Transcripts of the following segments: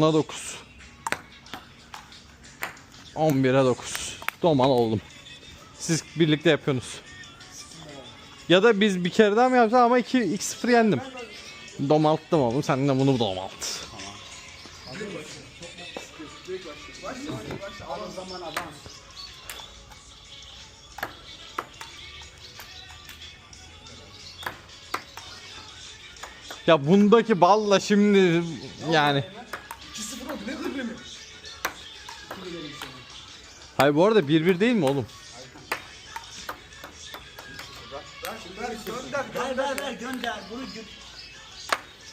10'a 9. 11'e 9. Domal oldum. Siz birlikte yapıyorsunuz. Ya da biz bir kere daha mı yapsak ama 2 2-0 yendim. Domalttım oğlum. Sen de bunu domalt. Ya bundaki balla şimdi yani. Hayır bu arada 1-1 değil mi oğlum? Gönder Ver ver ver gönder. Bunu gö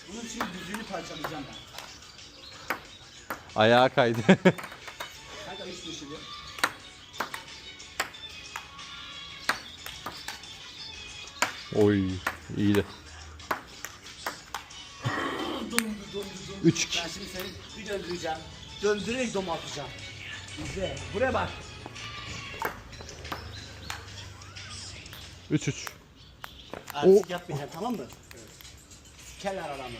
Bunun şimdi düzüğünü parçalayacağım ben. Ayağa kaydı. Kanka üç düşürü. Oy iyiydi. 3-2. Ben şimdi seni bir döndüreceğim. Döndürerek dom İzle. Buraya bak. 3-3. Artık yapmayacaksın tamam mı? Keller adamı.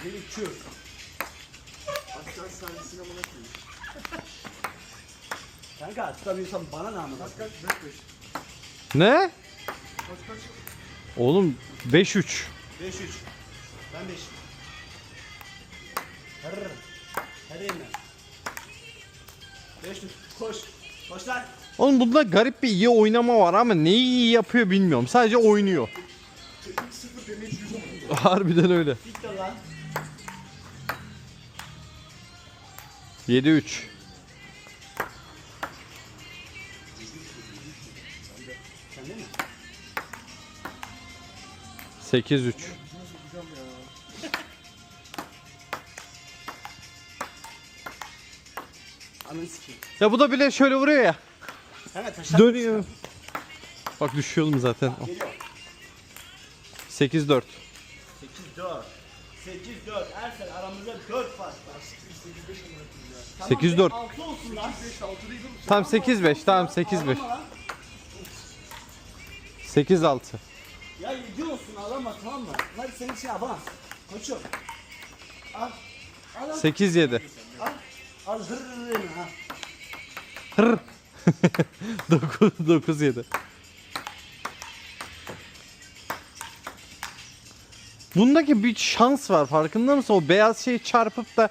Ödeli kür. Aslan sahnesine bana koyayım. Kanka tutamıyorsan bana ne amına? Kaç kaç 5 5. Ne? Kaç kaç. Oğlum 5-3. 5-3. Ben 5. Hırr. Hadi yine. 5 tut. Koş. Koş lan. Oğlum bunda garip bir iyi oynama var ama neyi iyi yapıyor bilmiyorum. Sadece oynuyor. 2-0 demeyi 100 oldu. Harbiden öyle. Bitti lan. 7-3. Sen değil mi? 8-3. Ananı sikeyim. Ya bu da bile şöyle vuruyor ya. Kanka taşlar. Dönüyor. Bak düşüyorum zaten. Geliyor. 8-4. 8 4. 8 4. Ersel aramızda 4 fark var. 8 4. 6 olsun lan. 5 6 değil oğlum. Tamam 8-5. Tamam 8-5. Ağlama lan. 8-6. Ya yedi olsun ağlama tamam mı? Hadi senin için avans. Koçum. Al. Al al. 8-7. Al. Al hırrrrını ha. Hırr. 9-7. Bundaki bir şans var farkında mısın? O beyaz şey çarpıp da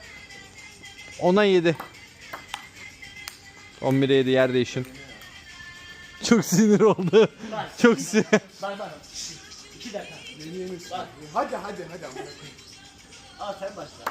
ona 7. 11'e 7 yer değişim. Çok sinir oldu. Çok sinir. Bak bak. İki dakika. Hadi hadi hadi. Al sen başla.